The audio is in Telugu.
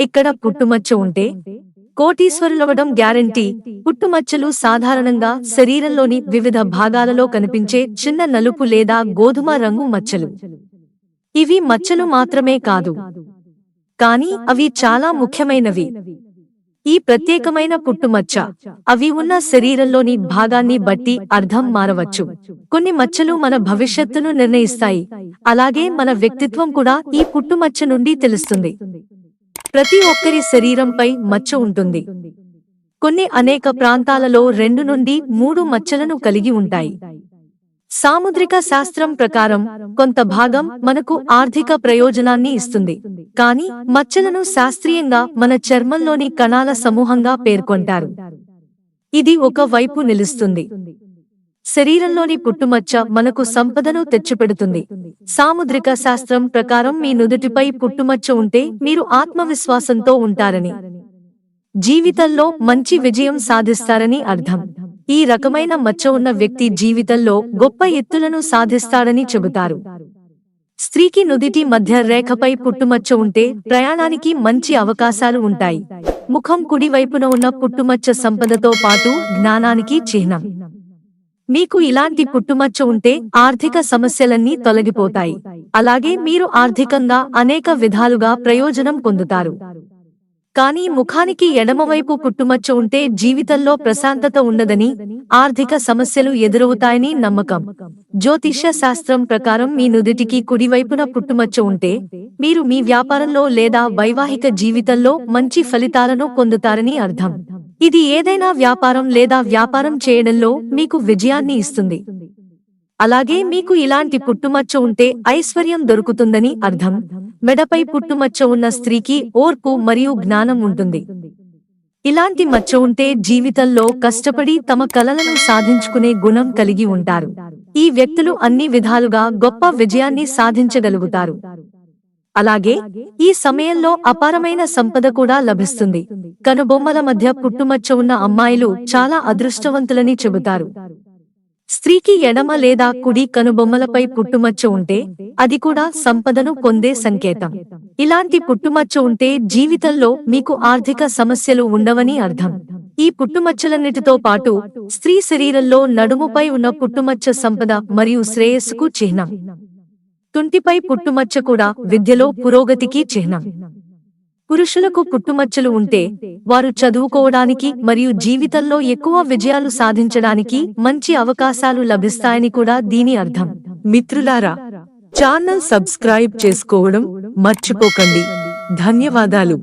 ఇక్కడ పుట్టుమచ్చ ఉంటే కోటీశ్వరులవడం గ్యారంటీ. పుట్టుమచ్చలు సాధారణంగా శరీరంలోని వివిధ భాగాలలో కనిపించే చిన్న నలుపు లేదా గోధుమ రంగు మచ్చలు. ఇవి మచ్చలు మాత్రమే కాదు. కానీ అవి చాలా ముఖ్యమైనవి. ఈ ప్రత్యేకమైన పుట్టుమచ్చ అవి ఉన్న శరీరంలోని భాగాన్ని బట్టి అర్థం మారవచ్చు. కొన్ని మచ్చలు మన భవిష్యత్తును నిర్ణయిస్తాయి. అలాగే మన వ్యక్తిత్వం కూడా ఈ పుట్టుమచ్చ నుండి తెలుస్తుంది. ప్రతి ఒక్కరి శరీరంపై మచ్చ ఉంటుంది. కొన్ని అనేక ప్రాంతాలలో రెండు నుండి మూడు మచ్చలను కలిగి ఉంటాయి. సాముద్రిక శాస్త్రం ప్రకారం కొంత భాగం మనకు ఆర్థిక ప్రయోజనాన్ని ఇస్తుంది. కానీ మచ్చలను శాస్త్రీయంగా మన చర్మంలోని కణాల సమూహంగా పేర్కొంటారు. ఇది ఒక వైపు నిలుస్తుంది. శరీరంలోని పుట్టుమచ్చ మనకు సంపదను తెచ్చిపెడుతుంది. సాముద్రిక శాస్త్రం ప్రకారం మీ నుదుటిపై పుట్టుమచ్చ ఉంటే మీరు ఆత్మవిశ్వాసంతో ఉంటారని. జీవితంలో మంచి విజయం సాధిస్తారని అర్థం. ఈ రకమైన మచ్చ ఉన్న వ్యక్తి జీవితంలో గొప్ప ఎత్తులను సాధిస్తాడని చెబుతారు. స్త్రీకి నుదిటి మధ్య రేఖపై పుట్టుమచ్చ ఉంటే ప్రయాణానికి మంచి అవకాశాలు ఉంటాయి. ముఖం కుడివైపున ఉన్న పుట్టుమచ్చ సంపదతో పాటు జ్ఞానానికి చిహ్నం. మీకు ఇలాంటి పుట్టుమచ్చ ఉంటే ఆర్థిక సమస్యలన్నీ తొలగిపోతాయి. అలాగే మీరు ఆర్థికంగా అనేక విధాలుగా ప్రయోజనం పొందుతారు. కానీ ముఖానికి ఎడమవైపు పుట్టుమచ్చ ఉంటే జీవితంలో ప్రశాంతత ఉండదని ఆర్థిక సమస్యలు ఎదురవుతాయని నమ్మకం. జ్యోతిష్య శాస్త్రం ప్రకారం మీ నుదిటికి కుడివైపున పుట్టుమచ్చ ఉంటే మీరు మీ వ్యాపారంలో లేదా వైవాహిక జీవితంలో మంచి ఫలితాలను పొందుతారని అర్థం. ఇది ఏదైనా వ్యాపారం లేదా వ్యాపారం చేయడంలో మీకు విజయాన్ని ఇస్తుంది. అలాగే మీకు ఇలాంటి పుట్టుమచ్చ ఉంటే ఐశ్వర్యం దొరుకుతుందని అర్థం. మెడపై పుట్టుమచ్చ ఉన్న స్త్రీకి ఓర్పు మరియు జ్ఞానం ఉంటుంది. ఇలాంటి మచ్చ ఉంటే జీవితంలో కష్టపడి తమ కలలను సాధించుకునే గుణం కలిగి ఉంటారు. ఈ వ్యక్తులు అన్ని విధాలుగా గొప్ప విజయాన్ని సాధించగలుగుతారు. అలాగే ఈ సమయంలో అపారమైన సంపద కూడా లభిస్తుంది. కనుబొమ్మల మధ్య పుట్టుమచ్చ ఉన్న అమ్మాయిలు చాలా అదృష్టవంతులని చెబుతారు. స్త్రీకి ఎడమ లేదా కుడి కనుబొమ్మలపై పుట్టుమచ్చ ఉంటే అది కూడా సంపదను పొందే సంకేతం. ఇలాంటి పుట్టుమచ్చ ఉంటే జీవితంలో మీకు ఆర్థిక సమస్యలు ఉండవని అర్థం. ఈ పుట్టుమచ్చలన్నిటితో పాటు స్త్రీ శరీరంలో నడుముపై ఉన్న పుట్టుమచ్చ సంపద మరియు శ్రేయస్సుకు చిహ్నం. తుంటిపై పుట్టుమచ్చ కూడా విద్యలో పురోగతికి చిహ్నం. పురుషులకు పుట్టుమచ్చలు ఉంటే వారు చదువుకోవడానికి మరియు జీవితంలో ఎక్కువ విజయాలు సాధించడానికి మంచి అవకాశాలు లభిస్తాయని కూడా దీని అర్థం. మిత్రులారా ఛానల్ సబ్స్క్రైబ్ చేసుకోవడం మర్చిపోకండి. ధన్యవాదాలు.